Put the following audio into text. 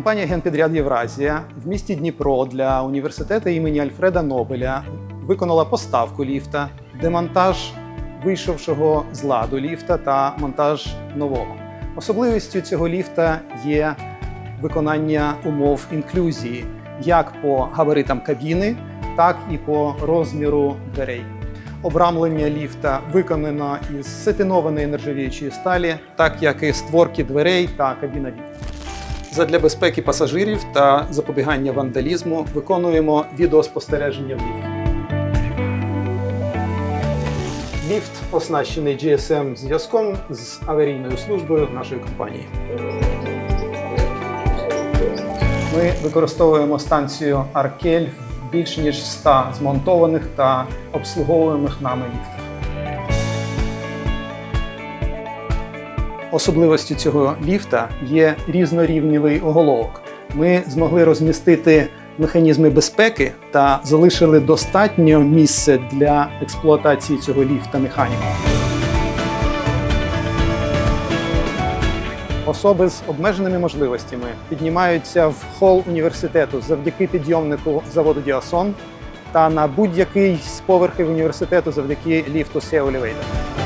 Компанія Генпідряд Євразія в місті Дніпро для університету імені Альфреда Нобеля виконала поставку ліфта, демонтаж вийшовшого з ладу ліфта та монтаж нового. Особливістю цього ліфта є виконання умов інклюзії як по габаритам кабіни, так і по розміру дверей. Обрамлення ліфта виконано із сетинованої нержавіючої сталі, так як і створки дверей та кабіна ліфта. Задля безпеки пасажирів та запобігання вандалізму виконуємо відеоспостереження в ліфті. Ліфт оснащений GSM зв'язком з аварійною службою нашої компанії. Ми використовуємо станцію Аркель в більш ніж 100 змонтованих та обслуговуємих нами ліфтах. Особливостю цього ліфта є різнорівневий оголовок. Ми змогли розмістити механізми безпеки та залишили достатньо місця для експлуатації цього ліфта механіком. Особи з обмеженими можливостями піднімаються в хол університету завдяки підйомнику заводу Діасон та на будь-який з поверхів університету завдяки ліфту Sea Elevator.